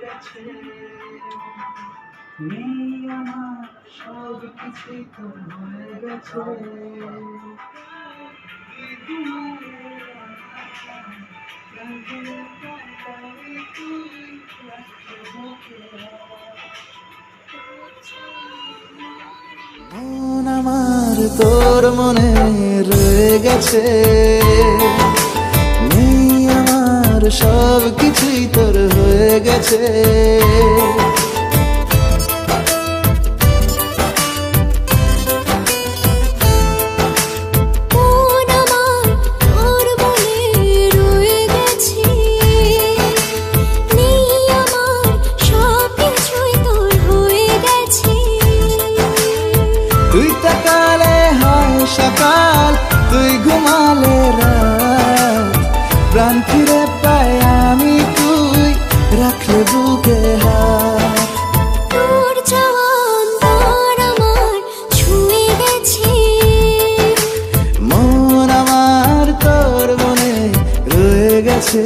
গেছে নেই আমার সব কিছু তো তোর মনে রয়ে গেছে। নেই আমার সব কিছুই তোর হয়ে গেছে। সকাল তুই ঘুমালে রাত। প্রাণ ফিরে পাই আমি তুই রাখলে বুকে হাত। তোর জওয়ান আমার ছুঁয়ে গেছে। মন আমার তোর মনে রয়ে গেছে।